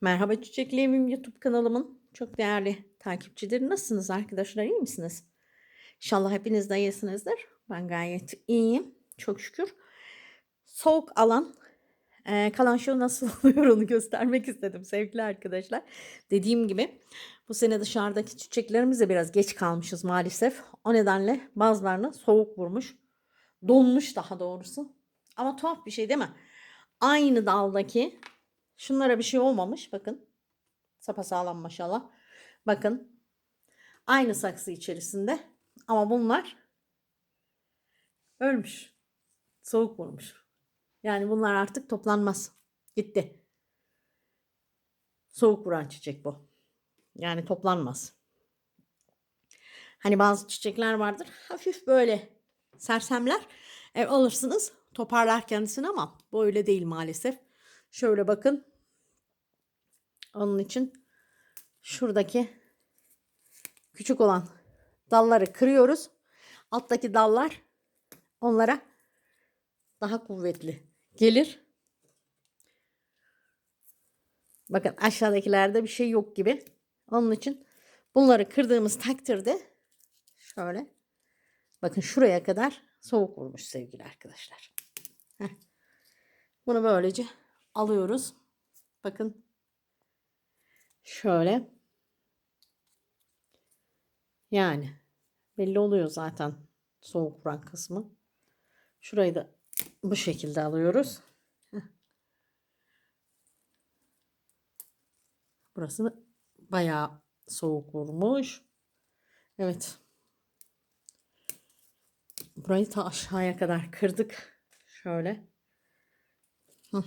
Merhaba Çiçekli Evim YouTube kanalımın çok değerli takipçileri. Nasılsınız arkadaşlar? İyi misiniz? İnşallah hepiniz de iyisinizdir. Ben gayet iyiyim. Çok şükür. Soğuk alan e, kalan şu nasıl oluyor onu göstermek istedim sevgili arkadaşlar. Dediğim gibi bu sene dışarıdaki çiçeklerimize biraz geç kalmışız maalesef. O nedenle bazılarına soğuk vurmuş. Donmuş daha doğrusu. Ama tuhaf bir şey değil mi? Aynı daldaki Şunlara bir şey olmamış. Bakın. Sapasağlam maşallah. Bakın. Aynı saksı içerisinde. Ama bunlar ölmüş. Soğuk vurmuş. Yani bunlar artık toplanmaz. Gitti. Soğuk vuran çiçek bu. Yani toplanmaz. Hani bazı çiçekler vardır. Hafif böyle sersemler. E, alırsınız toparlar kendisini ama bu öyle değil maalesef. Şöyle bakın. Onun için şuradaki küçük olan dalları kırıyoruz. Alttaki dallar onlara daha kuvvetli gelir. Bakın aşağıdakilerde bir şey yok gibi. Onun için bunları kırdığımız takdirde şöyle bakın şuraya kadar soğuk vurmuş sevgili arkadaşlar. Heh. Bunu böylece alıyoruz. Bakın şöyle yani belli oluyor zaten soğuk vuran kısmı. Şurayı da bu şekilde alıyoruz. Burası bayağı soğuk vurmuş. Evet. Burayı ta aşağıya kadar kırdık. Şöyle. Hı.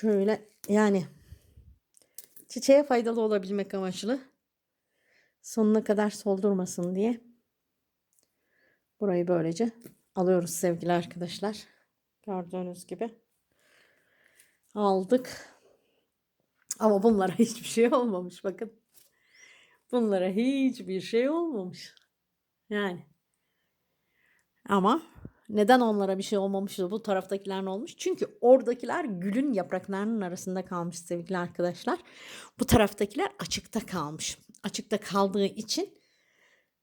Şöyle yani çiçeğe faydalı olabilmek amaçlı sonuna kadar soldurmasın diye burayı böylece alıyoruz sevgili arkadaşlar. Gördüğünüz gibi aldık. Ama bunlara hiçbir şey olmamış bakın. Bunlara hiçbir şey olmamış. Yani. Ama neden onlara bir şey olmamış da bu taraftakiler ne olmuş? Çünkü oradakiler gülün yapraklarının arasında kalmış sevgili arkadaşlar. Bu taraftakiler açıkta kalmış. Açıkta kaldığı için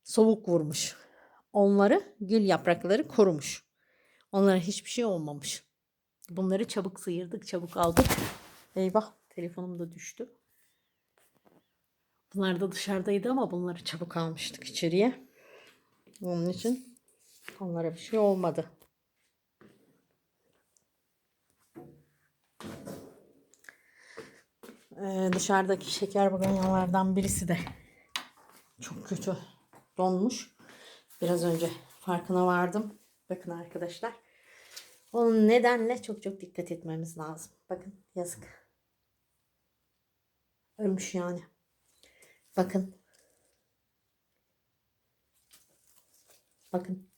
soğuk vurmuş. Onları gül yaprakları korumuş. Onlara hiçbir şey olmamış. Bunları çabuk sıyırdık, çabuk aldık. Eyvah, telefonum da düştü. Bunlar da dışarıdaydı ama bunları çabuk almıştık içeriye. Onun için onlara bir şey olmadı. Ee, dışarıdaki şeker baganyalardan birisi de çok kötü donmuş. Biraz önce farkına vardım. Bakın arkadaşlar. Onun nedenle çok çok dikkat etmemiz lazım. Bakın yazık. Ölmüş yani. Bakın. Bakın.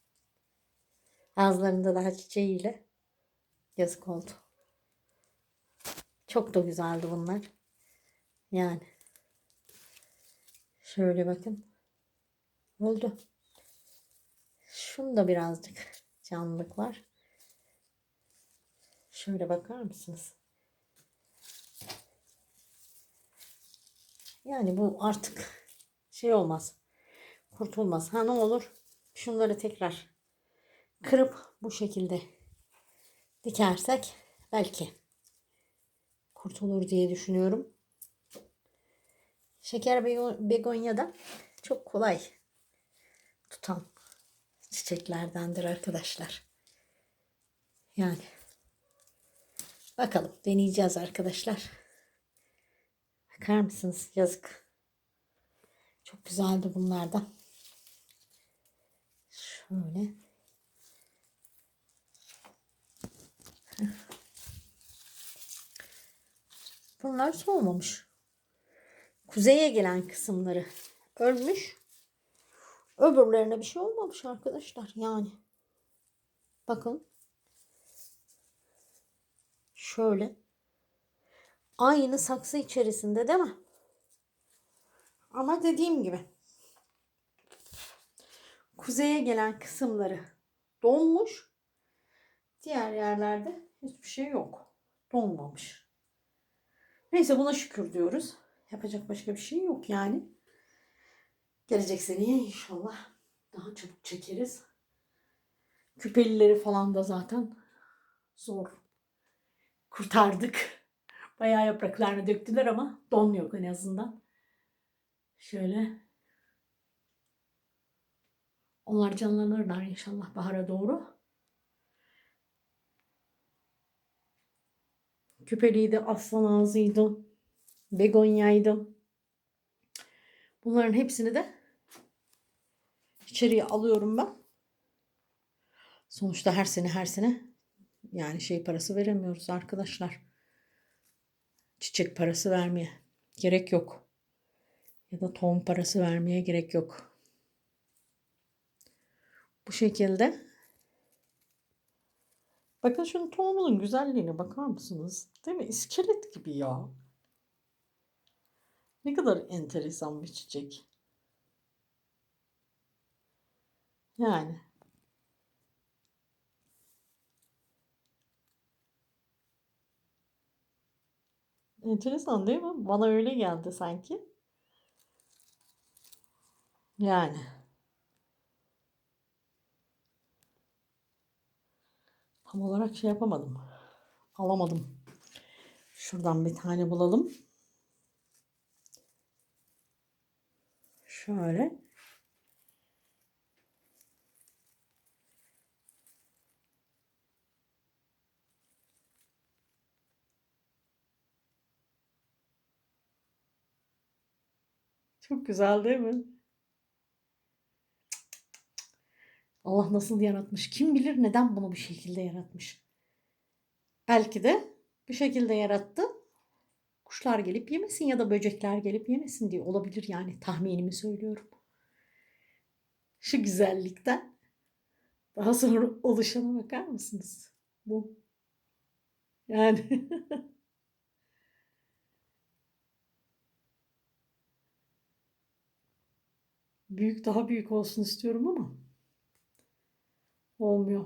Ağızlarında daha çiçeğiyle yazık oldu. Çok da güzeldi bunlar. Yani. Şöyle bakın. Oldu. Şunda birazcık canlılık var. Şöyle bakar mısınız? Yani bu artık şey olmaz. Kurtulmaz. Ha ne olur? Şunları tekrar kırıp bu şekilde dikersek belki kurtulur diye düşünüyorum. Şeker begonya da çok kolay tutan çiçeklerdendir arkadaşlar. Yani bakalım deneyeceğiz arkadaşlar. Bakar mısınız? Yazık. Çok güzeldi bunlardan. Şöyle. Bunlar soğumamış. Kuzeye gelen kısımları ölmüş. Öbürlerine bir şey olmamış arkadaşlar. Yani. Bakın. Şöyle. Aynı saksı içerisinde değil mi? Ama dediğim gibi. Kuzeye gelen kısımları donmuş. Diğer yerlerde hiçbir şey yok. Donmamış. Neyse buna şükür diyoruz. Yapacak başka bir şey yok yani. Gelecek seneye inşallah daha çabuk çekeriz. Küpelileri falan da zaten zor kurtardık. Bayağı yapraklarını döktüler ama don yok en azından. Şöyle. Onlar canlanırlar inşallah bahara doğru. Küpeliydi, aslan ağzıydı, begonyaydı. Bunların hepsini de içeriye alıyorum ben. Sonuçta her sene her sene yani şey parası veremiyoruz arkadaşlar. Çiçek parası vermeye gerek yok. Ya da tohum parası vermeye gerek yok. Bu şekilde. Bakın şunun tohumunun güzelliğine bakar mısınız? Değil mi? İskelet gibi ya. Ne kadar enteresan bir çiçek. Yani. Enteresan değil mi? Bana öyle geldi sanki. Yani. Tam olarak şey yapamadım. Alamadım. Şuradan bir tane bulalım. Şöyle. Çok güzel değil mi? Allah nasıl yaratmış? Kim bilir neden bunu bu şekilde yaratmış? Belki de bir şekilde yarattı. Kuşlar gelip yemesin ya da böcekler gelip yemesin diye olabilir yani tahminimi söylüyorum. Şu güzellikten daha sonra oluşana bakar mısınız? Bu. Yani büyük daha büyük olsun istiyorum ama olmuyor.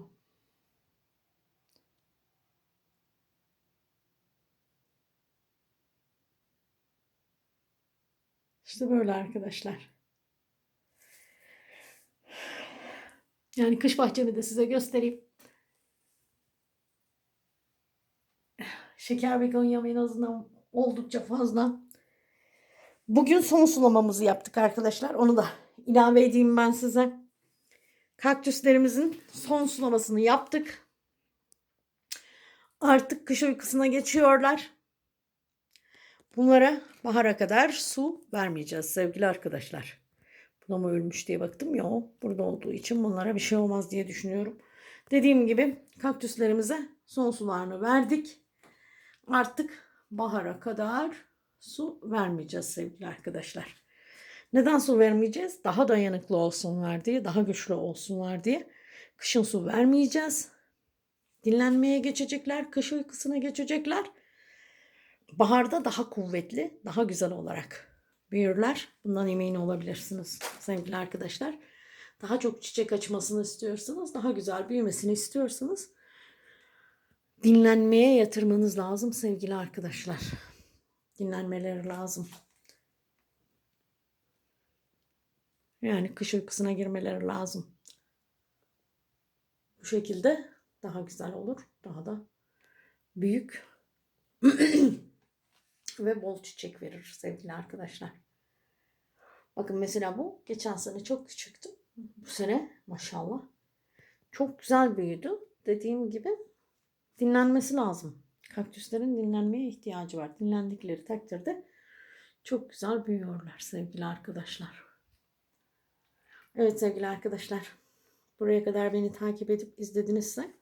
İşte böyle arkadaşlar. Yani kış bahçemi de size göstereyim. Şeker begonyam en azından oldukça fazla. Bugün son sulamamızı yaptık arkadaşlar. Onu da ilave edeyim ben size. Kaktüslerimizin son sulamasını yaptık. Artık kış uykusuna geçiyorlar. Bunlara bahara kadar su vermeyeceğiz sevgili arkadaşlar. Buna mı ölmüş diye baktım ya burada olduğu için bunlara bir şey olmaz diye düşünüyorum. Dediğim gibi kaktüslerimize son sularını verdik. Artık bahara kadar su vermeyeceğiz sevgili arkadaşlar. Neden su vermeyeceğiz? Daha dayanıklı olsunlar diye, daha güçlü olsunlar diye. Kışın su vermeyeceğiz. Dinlenmeye geçecekler, kış uykusuna geçecekler. Baharda daha kuvvetli, daha güzel olarak büyürler. Bundan emin olabilirsiniz sevgili arkadaşlar. Daha çok çiçek açmasını istiyorsanız, daha güzel büyümesini istiyorsanız dinlenmeye yatırmanız lazım sevgili arkadaşlar. Dinlenmeleri lazım. Yani kış uykusuna girmeleri lazım. Bu şekilde daha güzel olur. Daha da büyük ve bol çiçek verir sevgili arkadaşlar. Bakın mesela bu geçen sene çok küçüktü. Bu sene maşallah çok güzel büyüdü. Dediğim gibi dinlenmesi lazım. Kaktüslerin dinlenmeye ihtiyacı var. Dinlendikleri takdirde çok güzel büyüyorlar sevgili arkadaşlar. Evet sevgili arkadaşlar. Buraya kadar beni takip edip izledinizse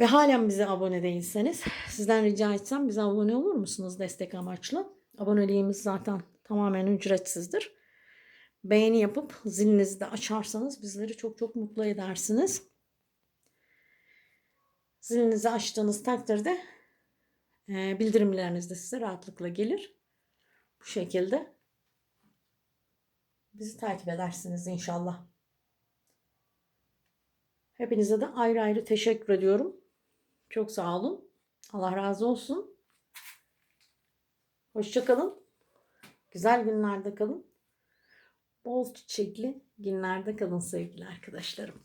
ve halen bize abone değilseniz sizden rica etsem bize abone olur musunuz destek amaçlı? Aboneliğimiz zaten tamamen ücretsizdir. Beğeni yapıp zilinizi de açarsanız bizleri çok çok mutlu edersiniz. Zilinizi açtığınız takdirde e, bildirimleriniz de size rahatlıkla gelir. Bu şekilde bizi takip edersiniz inşallah. Hepinize de ayrı ayrı teşekkür ediyorum. Çok sağ olun. Allah razı olsun. Hoşça kalın. Güzel günlerde kalın. Bol çiçekli günlerde kalın sevgili arkadaşlarım.